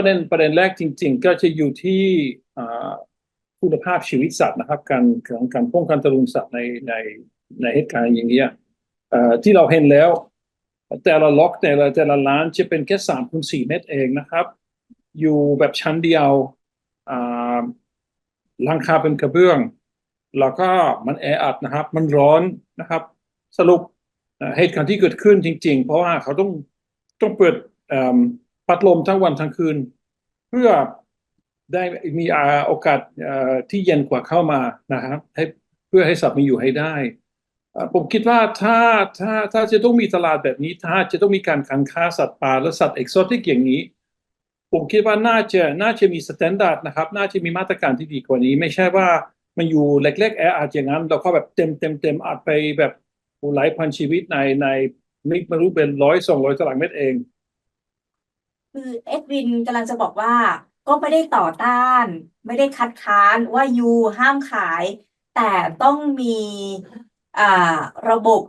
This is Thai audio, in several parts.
ประเด็นประเด็นแรกจริง ๆ ก็จะอยู่ที่คุณภาพชีวิตสัตว์นะครับการการการป้องกันตรุงสัตว์ในในในเหตุการณ์อย่างเงี้ยเอ่อที่เราเห็นแล้ว แต่ละล็อกแต่ละแต่ละร้านจะเป็นแค่สามคูณสี่เมตรเองนะครับ อยู่แบบชั้นเดียวอ่าหลังคาเป็นกระเบื้อง แล้วก็มันแออัดนะครับ มันร้อนนะครับ สรุปเหตุการณ์ที่เกิดขึ้นจริง ๆ เพราะว่าเขาต้องต้องเปิดอ พัดลมทั้งวันทั้งคืน เพื่อได้มีโอกาสที่เย็นกว่าเข้ามานะครับให้เพื่อให้สัตว์มาอยู่ให้ได้ ผมคิดว่าถ้าถ้าถ้าจะต้องมีตลาดแบบนี้ ถ้าจะต้องมีการค้าค้าสัตว์ป่าและสัตว์เอกโซติกอย่างนี้ ผมคิดว่าน่าจะน่าจะมีสแตนดาร์ดนะครับ น่าจะมีมาตรการที่ดีกว่านี้ ไม่ใช่ว่ามันอยู่เล็ก ๆ แออัดอย่างนั้นแล้วก็แบบเต็มเต็มเต็มอัดไปแบบหลายพันชีวิตในในไม่รู้เป็นร้อยสองร้อยตารางเมตรเอง คือเอ็ดวินกำลังจะบอกว่า ก็ไม่ได้ต่อต้าน ไม่ได้คัดค้านว่ายูห้ามขาย แต่ต้องมีอ่าระบบ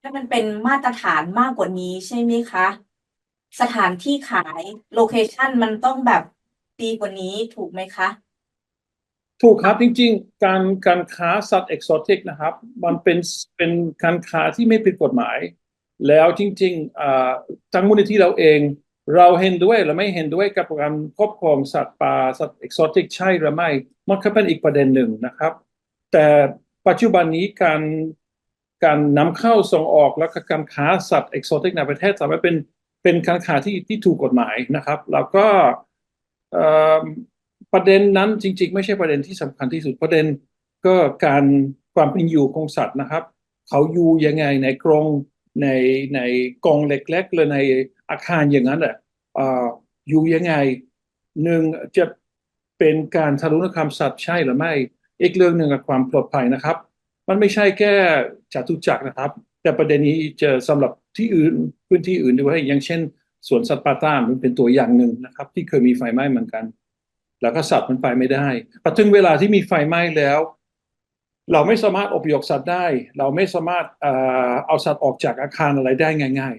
ให้มันเป็นมาตรฐานมากกว่านี้ใช่ไหมคะ สถานที่ขายโลเคชันมันต้องแบบดีกว่านี้ถูกไหมคะ ถูกครับจริงๆ การการค้าสัตว์เอกโซติกนะครับ มันเป็นเป็นการค้าที่ไม่ผิดกฎหมาย แล้วจริงๆอ่าทางมูลนิธิเราเอง เราเห็นด้วยหรือไม่เห็นด้วยกับการครอบครองสัตว์ป่าสัตว์เอกโซติกใช่หรือไม่มันก็เป็นอีกประเด็นหนึ่งนะครับ แต่ปัจจุบันนี้การการนำเข้าส่งออกแล้วก็การค้าสัตว์เอกโซติกในประเทศสามารถเป็นเป็นการค้าที่ที่ถูกกฎหมายนะครับ แล้วก็ประเด็นนั้นจริง ๆ ไม่ใช่ประเด็นที่สำคัญที่สุดประเด็นก็การความเป็นอยู่ของสัตว์นะครับ เขาอยู่ยังไงในกรง ในในกรงเล็กๆหรือในอาคารอย่างนั้นอะอยู่ยังไงหนึ่งจะเป็นการทารุณกรรมสัตว์ใช่หรือไม่ อีกเรื่องหนึ่งกับความปลอดภัยนะครับ มันไม่ใช่แค่จตุจักรนะครับ แต่ประเด็นนี้จะสำหรับที่อื่นพื้นที่อื่นด้วยอย่างเช่นสวนสัตว์ปาต้ามันเป็นตัวอย่างหนึ่งนะครับ ที่เคยมีไฟไหม้เหมือนกัน แล้วก็สัตว์มันไปไม่ได้พอถึงเวลาที่มีไฟไหม้แล้ว เราไม่สามารถอพยพสัตว์ได้ เราไม่สามารถเอ่อเอาสัตว์ออกจากอาคารอะไรได้ง่าย